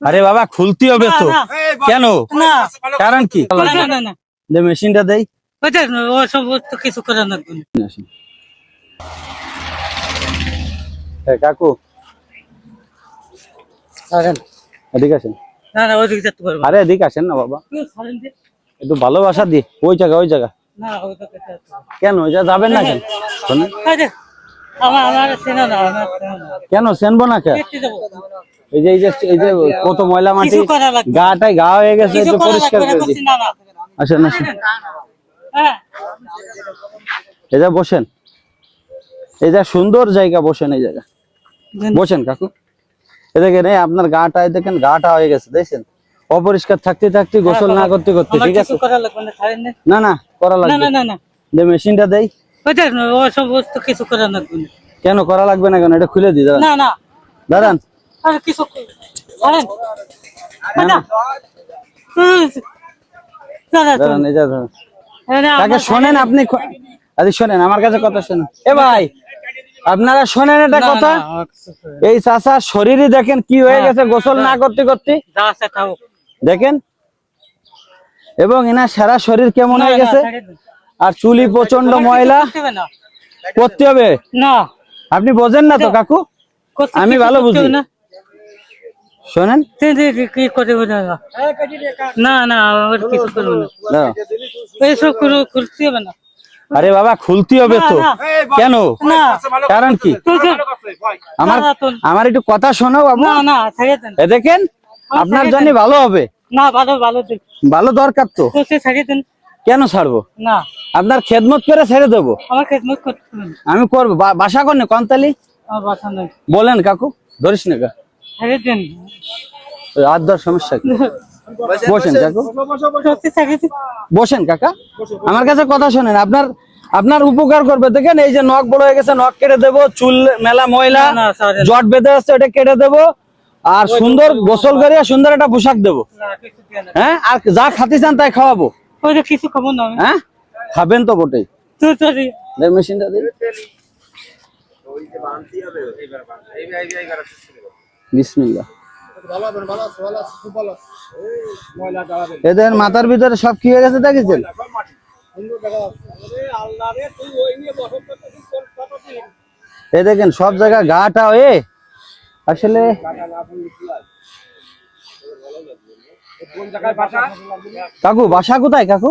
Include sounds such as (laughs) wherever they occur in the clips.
আরে বাবা খুলতে হবে তো। কেন? কারণ কি? না না না যে মেশিনটা দেই। কিছু করে না। কাকু। এদিকে আসেন। না না ওইদিকে যেতে পারব আরে এদিকে আসেন না বাবা? একটু ভালোবাসা দি। ওই জায়গা ওই জায়গা। কেন? ওই জায়গা যাবেন না কেন? কেন? চেনবো না কেন এই যে এই যে এই যে কত ময়লা মাটি। গাটাই গা হয়ে গেছে একটু পরিষ্কার করে দিই। আসেন আসেন। হ্যাঁ। এই যে বসেন। এই যে সুন্দর জায়গা বসেন এই জায়গা। বসেন কাকু। এই দেখেন এই আপনার গাটা দেখেন গাটা হয়ে গেছে দেখছেন? অপরিষ্কার থাকতে থাকতে গোসল না করতে করতে ঠিক আছে? না না। করা লাগবে। না না না যে মেশিনটা দেই। ওইটা ও সব তো কিছু করা লাগবে না। কেন করা লাগবে না কেন? এটা খুলে দিই দাঁড়ান। না না। দাঁড়ান। আর কিছু ছাড়েন না, তাকে শোনেন আপনি আরে শোনেন আমার কাছে কথা শোনেন। এ ভাই আপনারা শোনেন এটা কথা? এই শরীরে দেখেন কি হয়ে গেছে গোসল না করতে করতে। খাও দেখেন। এবং এনার সারা শরীর কেমন হয়ে গেছে? আর চুলি প্রচণ্ড ময়লা। করতে হবে না। আপনি বোঝেন না তো কাকু। আমি ভালো করতে বুঝি। না। শোনেন? কি করে না না না কিছু করবে না। এইসব করতে হবে না। আরে বাবা খুলতে হবে তো। কেন? কারণ কি? আমার আমার একটু কথা শোনো বাবু। দেখেন আপনার জন্য ভালো হবে। না ভালো ভালো ভালো দরকার তো। কেন ছাড়বো? না। আপনার খেদমত করে ছেড়ে দেবো। আমি করব। বাসা করনে কন্তালি? বলেন কাকু ধরিস না সমস্যা কি বসেন কাকু বসেন আমার কাছে কথা শোনেন আপনার আপনার উপকার করবে দেখেন এই যে নখ বড় হয়ে গেছে নখ কেটে দেবো চুল মেলা ময়লা জট বেঁধে আছে ওটা কেটে দেবো আর সুন্দর গোসল করিয়া সুন্দর একটা পোশাক দেবো হ্যাঁ আর যা খাতে চান তাই খাওয়াবো কিছু খাব না হ্যাঁ খাবেন তো বটেই মেশিনটা দিন বিসমিল্লাহ। এদের মাথার ভিতরে সব কি হয়ে গেছে দেখেছেন? এ দেখেন, সব জায়গা গাটা হয়ে আসলে কাকু, বাসা কোথায় কাকু?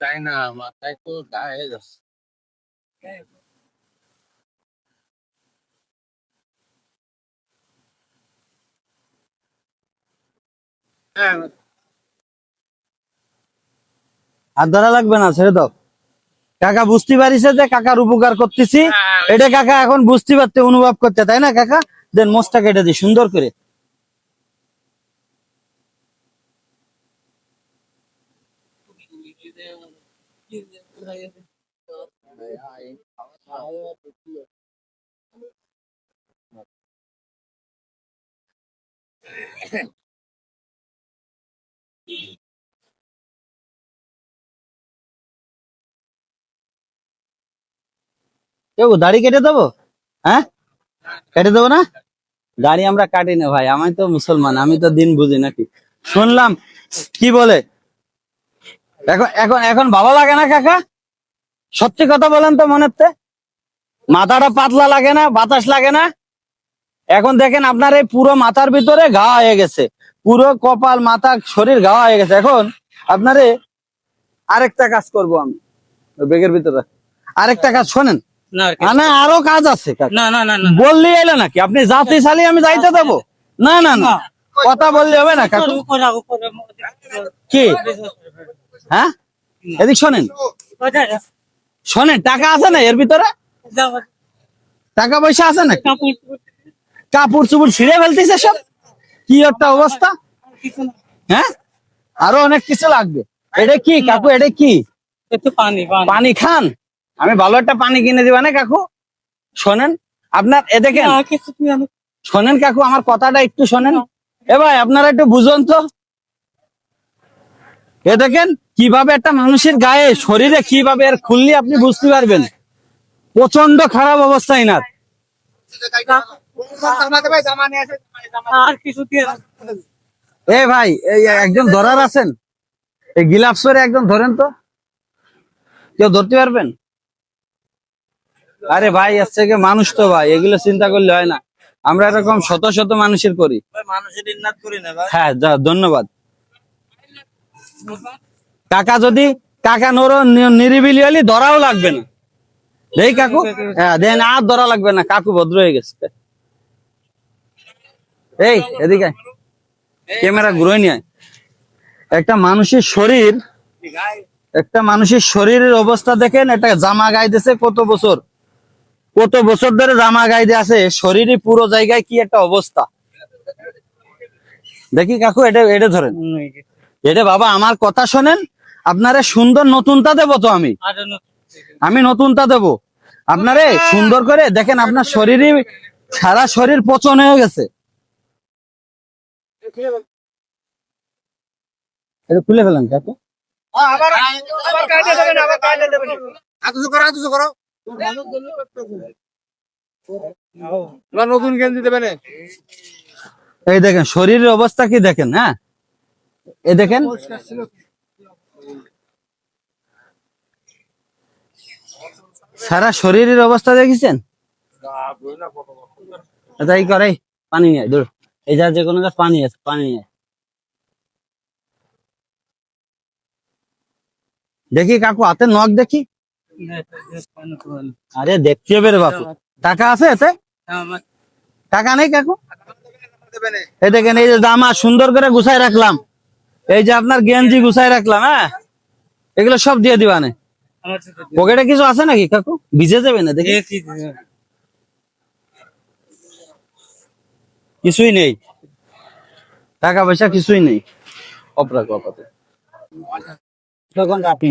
তাই না মাথায় তো গায়ে যাচ্ছে। হাত ধরা লাগবে না ছেড়ে দাও। কাকা বুঝতে পারিছে যে কাকার উপকার করতেছি। এটা কাকা এখন বুঝতে পারতে অনুভব করতে। তাই না কাকা? দেন মোচটা কেটে দি সুন্দর করে। কেউ দাড়ি কেটে দেবো? হ্যাঁ? কেটে দেবো না? দাড়ি আমরা কাটি না ভাই, আমি তো মুসলমান, আমি তো দিন বুঝি নাকি। শুনলাম, কি বলে? এখন এখন এখন ভালো লাগে না কাকা? সত্যি কথা বলেন তো মনেতে। মাথাটা পাতলা লাগে না বাতাস লাগে না। এখন দেখেন আপনার এই পুরো মাথার ভিতরে ঘা হয়ে গেছে। পুরো কপাল মাথা শরীর ঘা হয়ে গেছে। এখন আপনারে আরেকটা কাজ করব আমি। বেগের ভিতরে। আরেকটা কাজ শোনেন। না আর কাজ আছে না না না না বললি এলে নাকি? আপনি জাতি সালি আমি যাইতে দেবো। না না না। কথা বললে হবে না কি? হ্যাঁ? এদিক শোনেন। শোনেন টাকা আছে না এর ভিতরে? টাকা পয়সা আছে না? কাপড় চোপড় ছিঁড়ে ফেলতেছে সব? কি একটা অবস্থা? হ্যাঁ? আরও অনেক কিছু লাগবে। এটা কি কাকু এটা কি? একটু পানি পানি। খান। আমি ভালো একটা পানি কিনে দিবা না কাকু? শোনেন আপনার এ দেখেন। শোনেন কাকু আমার কথাটা একটু শোনেন। এ ভাই আপনারা একটু বুঝুন তো। এ দেখেন কীভাবে একটা মানুষের গায়ে শরীরে কীভাবে এর খুললে আপনি বুঝতে পারবেন? প্রচণ্ড খারাপ অবস্থা এনার। এ ভাই একজন ধরার আছেন? এই পরে একজন ধরেন তো। কেউ ধরতে পারবেন? আরে ভাই এর থেকে মানুষ তো ভাই এগুলো চিন্তা করলে হয় না। আমরা এরকম শত শত মানুষের করি। হ্যাঁ ধন্যবাদ। কাকা যদি কাকা নর নিরিবিলি হলে ধরাও লাগবে না। এই কাকু? হ্যাঁ দেন আর ধরা লাগবে না, কাকু ভদ্র হয়ে গেছে। এই, এদিকে ক্যামেরা ঘুরে নিয়ে একটা মানুষের শরীর, একটা মানুষের শরীরের অবস্থা দেখেন, একটা জামা গাইতেছে কত বছর। কত বছর ধরে জামা গাইতে আছে শরীরে পুরো জায়গায় কি একটা অবস্থা। দেখি কাকু, এটা এটা ধরেন। এটা বাবা আমার কথা শোনেন? আপনারে সুন্দর নতুনটা দেবো তো আমি। আমি নতুনটা দেব। আপনারে সুন্দর করে দেখেন আপনার শরীরে সারা শরীর পচন হয়ে গেছে। এটা খুলে ফেলেন কাকু নতুন গেঞ্জি দেবেন এই দেখেন শরীরের অবস্থা কি দেখেন হ্যাঁ? এই দেখেন। সারা শরীরের অবস্থা দেখেছেন? তাই করে পানি নিয়ে দূর এই যা যে কোনো পানি আছে, পানি নিয়ে দেখি কাকু, হাতে নখ দেখি? আরে, দেখতে হবে রে বাপু। টাকা আছে এতে? টাকা নেই কাকু? এই দেখেন, এই যে জামা সুন্দর করে গুছাই রাখলাম। এই যে আপনার গেঞ্জি গুছাই রাখলাম হ্যাঁ? এগুলো সব দিয়ে দিবা না আমার সাথে দিয়ে- পকেটে কিছু আছে নাকি কাকু? ভিজে যাবে না দেখি। কিছুই নেই। টাকা পয়সা কিছুই নেই। অপাতে আপনি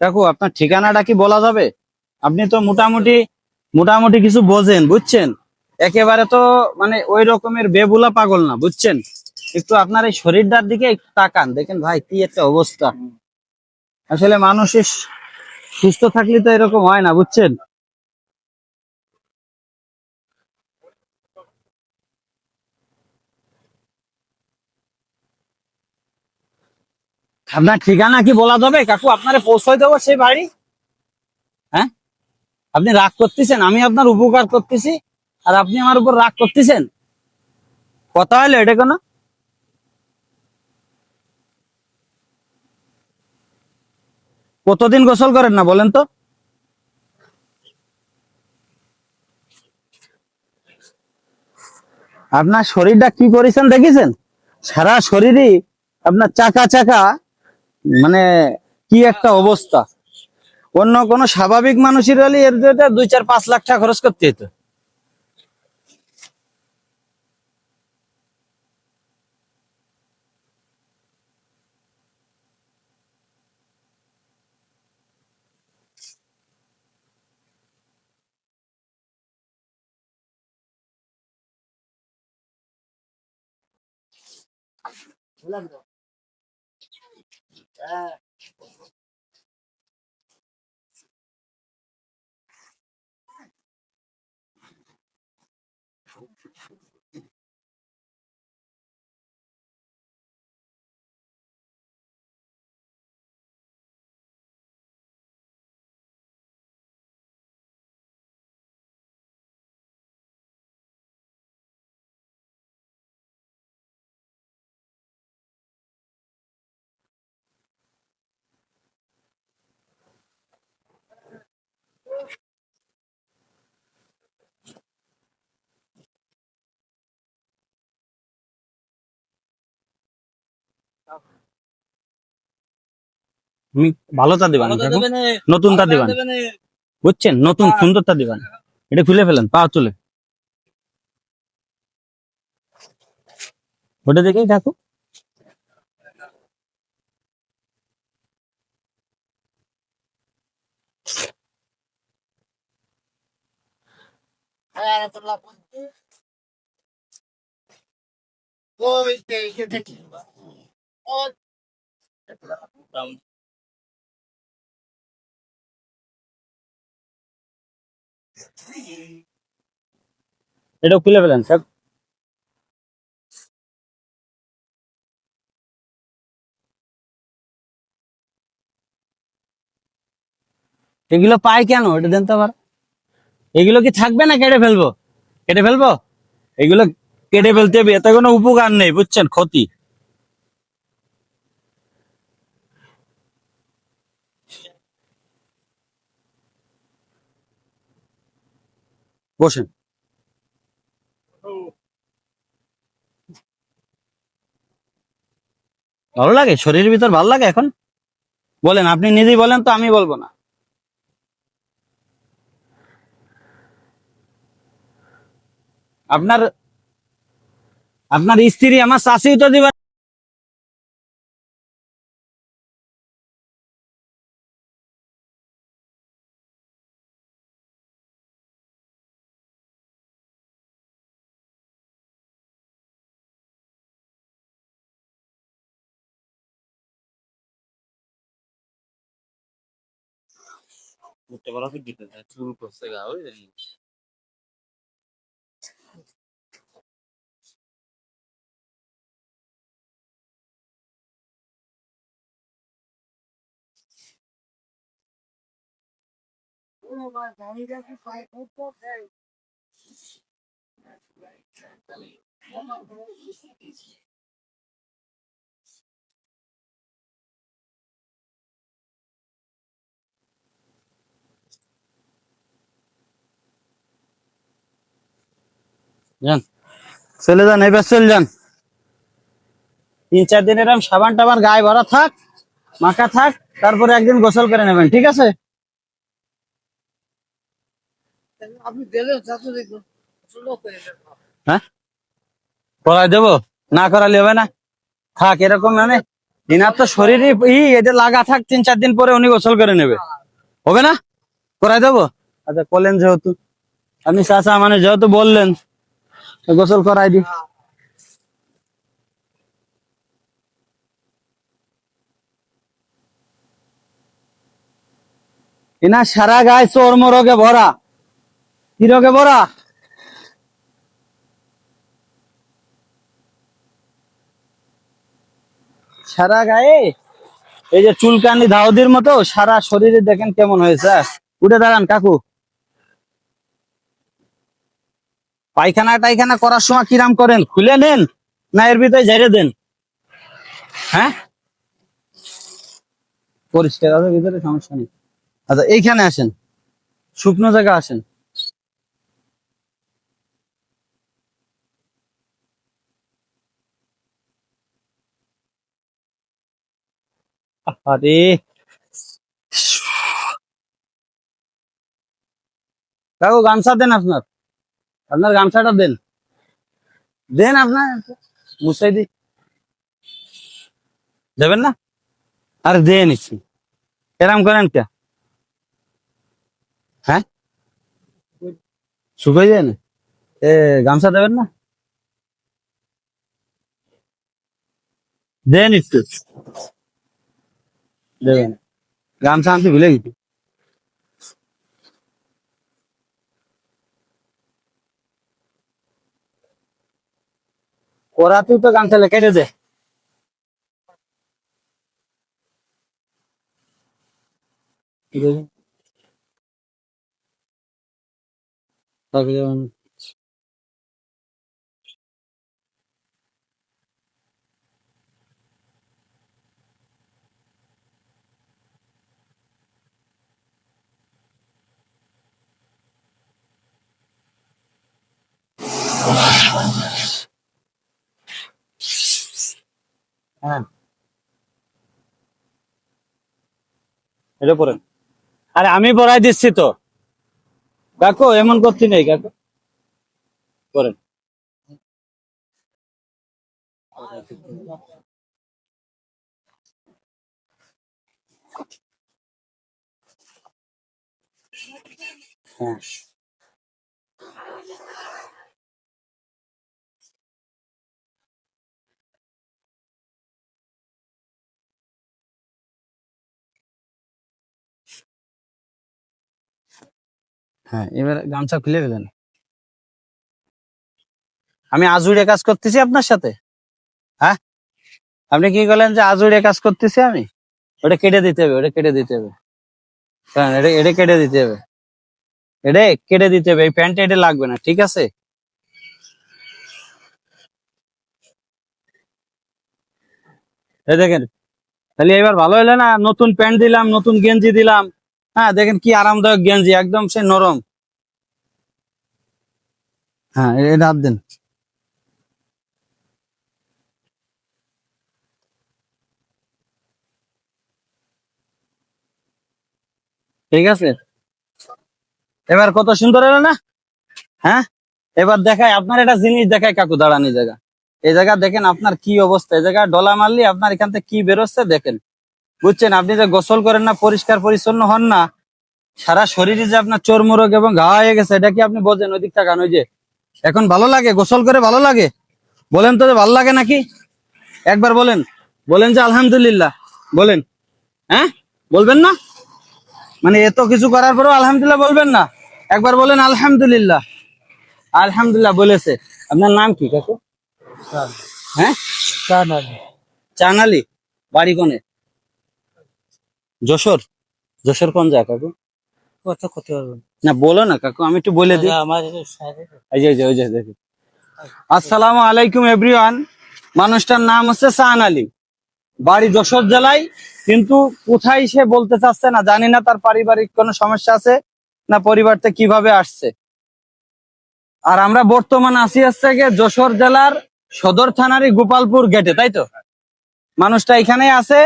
কাকু আপনার ঠিকানাটা কি বলা যাবে? আপনি তো মোটামুটি মোটামুটি কিছু বোঝেন, বুঝছেন? একেবারে তো মানে ওই রকমের বেবুলা পাগল না, বুঝছেন? একটু আপনার এই শরীরটার দিকে তাকান, দেখেন ভাই, কি একটা অবস্থা। আসলে মানুষের সুস্থ থাকলে তো এরকম হয় না, বুঝছেন? আপনার ঠিকানা কি বলা যাবে? কাকু, আপনারে পৌঁছাই দেবো সেই বাড়ি। হ্যাঁ? আপনি রাগ করতেছেন, আমি আপনার উপকার করতেছি, আর আপনি আমার উপর রাগ করতেছেন? কথা হলো এটা কেন? কতদিন গোসল করেন না বলেন তো? আপনার শরীরটা কি করেছেন দেখেছেন? সারা শরীরই আপনার চাকা চাকা মানে কি একটা অবস্থা। অন্য কোনো স্বাভাবিক মানুষের হলে এর দুই চার পাঁচ লাখ টাকা খরচ করতে হতো À. ভালোটা দিবান নতুনটা দিবান বুঝছেন? নতুন সুন্দরটা দিবান এটা খুলে ফেলেন পা তুলে। ওটা দেখেই খুলে ফেলেন, স্যার। এগুলো পাই কেন? এটা দেন তো আবার। এগুলো কি থাকবে না কেটে ফেলব? কেটে ফেলব? এগুলো কেটে ফেলতে হবে, এতে কোনো উপকার নেই, বুঝছেন? ক্ষতি। বসেন। ভালো লাগে? শরীরের ভিতর ভালো লাগে এখন? বলেন, আপনি নিজেই বলেন তো, আমি বলব না। আপনার আপনার স্ত্রী আমার শাশি তো Não gibi. Tuğru posta galiba öyle mi? Oh my god, he doesn't fight with the bird. That's right. যান। চলে যান এবার চলে যান। তিন চার দিন এরকম সাবান টাবান গায়ে ভরা থাক মাখা থাক তারপরে একদিন গোসল করে নেবেন ঠিক আছে? হ্যাঁ? করাই দেবো? না করালে হবে না। থাক এরকম মানে ইনার তো শরীরে ই এটা লাগা থাক তিন চার দিন পরে উনি গোসল করে নেবে। হবে না? করাই দেবো? আচ্ছা বললেন যেহেতু। আপনি চাচা মানে যেহেতু বললেন গোসল করাই দি। এনা সারা গায়ে চর্ম রোগে ভরা। কি রোগে ভরা? সারা গায়ে? এই যে চুলকানি ধাউদির মতো সারা শরীরে দেখেন কেমন হয়েছে। উঠে দাঁড়ান কাকু। পায়খানা টাইখানা করার সময় কিরাম করেন? খুলে নেন না এর ভিতরে ঝেড়ে দেন? হ্যাঁ? পরিষ্কার আছে ভিতরে সমস্যা নেই। আচ্ছা এইখানে আসেন। শুকনো জায়গা আসেন। কাকু, গামছা দেন আপনার। আপনার গামছাটা দেন। দেন আপনার। মুসাই দি। দেবেন না? আরে দিয়ে নিচ্ছি। এরাম করেন কে? হ্যাঁ? শুকাই যায় না? এ, গামছা দেবেন না? দেন একটু দেবেন। গামছা আনতে ভুলে গেছি। ওরা তুই তো গামছা লে কেটে দে। (laughs) হ্যাঁ। পড়েন আরে আমি পড়াই দিচ্ছি তো। কাকু এমন করতে নেই কাকু। করেন হ্যাঁ। হ্যাঁ এবার গামছা খুলে গেলেন আমি আজুড়ে কাজ করতেছি আপনার সাথে। হ্যাঁ? আপনি কি করলেন যে আজুড়ে কাজ করতেছি আমি? ওটা কেটে দিতে হবে, ওটা কেটে দিতে হবে। হ্যাঁ এটা এটা কেটে দিতে হবে। এটা কেটে দিতে হবে, এই প্যান্টটা এটা লাগবে না, ঠিক আছে? দেখেন, তাহলে এবার ভালো হলো না? নতুন প্যান্ট দিলাম, নতুন গেঞ্জি দিলাম। হ্যাঁ দেখেন কি আরামদায়ক গেঞ্জি, একদম সে নরম। হ্যাঁ এটা হাত দেন। ঠিক আছে? এবার কত সুন্দর এলো না? হ্যাঁ? এবার দেখায় আপনার একটা জিনিস দেখায় কাকু, দাঁড়ানি জায়গা। এই জায়গা দেখেন আপনার কি অবস্থা, এই জায়গায় ডলা মারলি আপনার এখান থেকে কি বেরোচ্ছে, দেখেন। বুঝছেন? আপনি যে গোসল করেন না পরিষ্কার পরিচ্ছন্ন হন না সারা শরীরে যে আপনার চর্মরোগ এবং ঘা হয়ে গেছে এটা কি আপনি বোঝেন? ওই দিকটা গান ওই যে। এখন ভালো লাগে? গোসল করে ভালো লাগে? বলেন তো যে ভালো লাগে নাকি? একবার বলেন। বলেন যে আলহামদুলিল্লাহ। বলেন। হ্যাঁ? বলবেন না? মানে এত কিছু করার পরেও আলহামদুলিল্লাহ বলবেন না? একবার বলেন আলহামদুলিল্লাহ। আলহামদুলিল্লাহ বলেছে। আপনার নাম কি কাকু? হ্যাঁ? চানালি বাড়ি কোনে? যশোর? যশোর কোন জায়গা কাকু? কত করতে পারবেন না। বলো না কাকু আমি একটু বলে দিই। আমার এই যে, ওই যে, দেখুন। আসসালামু আলাইকুম এভরিওয়ান মানুষটার নাম হচ্ছে সাহান আলী। বাড়ি যশোর জেলায় কিন্তু কোথায় সে বলতে চাচ্ছে না জানি না তার পারিবারিক কোনো সমস্যা আছে না পরিবার কীভাবে আসছে। আর আমরা বর্তমান আসি গিয়ে যশোর জেলার সদর থানারই গোপালপুর গেটে তাই তো? মানুষটা এখানেই আছে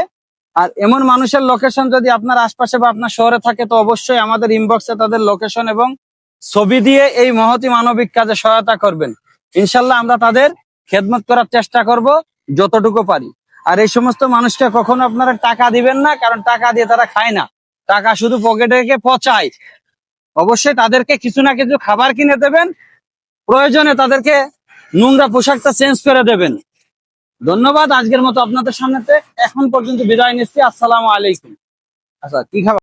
আর এমন মানুষের লোকেশন যদি আপনার আশপাশে বা আপনার শহরে থাকে, তো অবশ্যই আমাদের ইনবক্সে তাদের লোকেশন এবং ছবি দিয়ে এই মহতি মানবিক কাজে সহায়তা করবেন। ইনশাল্লাহ আমরা তাদের খেদমত করার চেষ্টা করব যতটুকু পারি। আর এই সমস্ত মানুষকে কখনো আপনারা টাকা দিবেন না, কারণ টাকা দিয়ে তারা খায় না। টাকা শুধু পকেটে রেখে পচায়। অবশ্যই তাদেরকে কিছু না কিছু খাবার কিনে দেবেন, প্রয়োজনে তাদেরকে নোংরা পোশাকটা চেঞ্জ করে দেবেন। ধন্যবাদ আজকের মতো আপনাদের সামনেতে। এখন পর্যন্ত বিদায় নিচ্ছি। আসসালামু আলাইকুম। আচ্ছা কি খাবার?